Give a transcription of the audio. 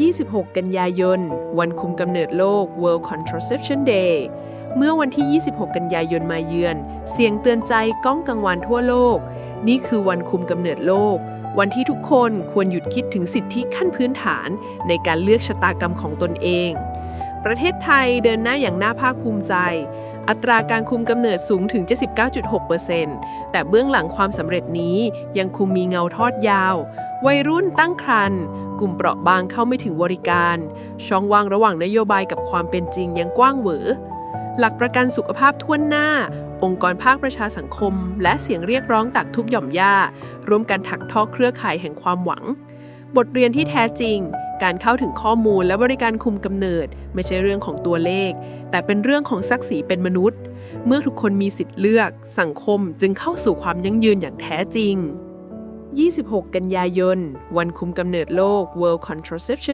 26 กันยายน วันคุมกำเนิดโลก World Contraception Day เมื่อวันที่ 26 กันยายนมาเยือน เสียงเตือนใจก้องกังวานทั่วโลก นี่คือวันคุมกำเนิดโลก วันที่ทุกคนควรหยุดคิดถึงสิทธิขั้นพื้นฐาน ในการเลือกชะตากรรมของตนเอง ประเทศไทยเดินหน้าอย่างน่าภาคภูมิใจ อัตราการคุมกำเนิดสูงถึง 79.6%แต่เบื้องหลังความสำเร็จนี้ยังคงมีเงาทอดยาว วัยรุ่นตั้งครรภ์กลุ่มเปราะบางเข้าไม่ถึงบริการ ช่องว่างระหว่างนโยบายกับความเป็นจริงยังกว้างเหวอหลักประกันสุขภาพทั่วหน้า องค์กรภาคประชาสังคม และเสียงเรียกร้องจากทุกหย่อมย่าร่วมกันถักทอเครือข่ายแห่งความหวัง บทเรียนที่แท้จริง การเข้าถึงข้อมูลและบริการคุมกำเนิด ไม่ใช่เรื่องของตัวเลข แต่เป็นเรื่องของศักดิ์ศรีเป็นมนุษย์ เมื่อทุกคนมีสิทธิ์เลือก สังคมจึงเข้าสู่ความยั่งยืนอย่างแท้จริง 26 กันยายน วันคุมกำเนิดโลก World Contraception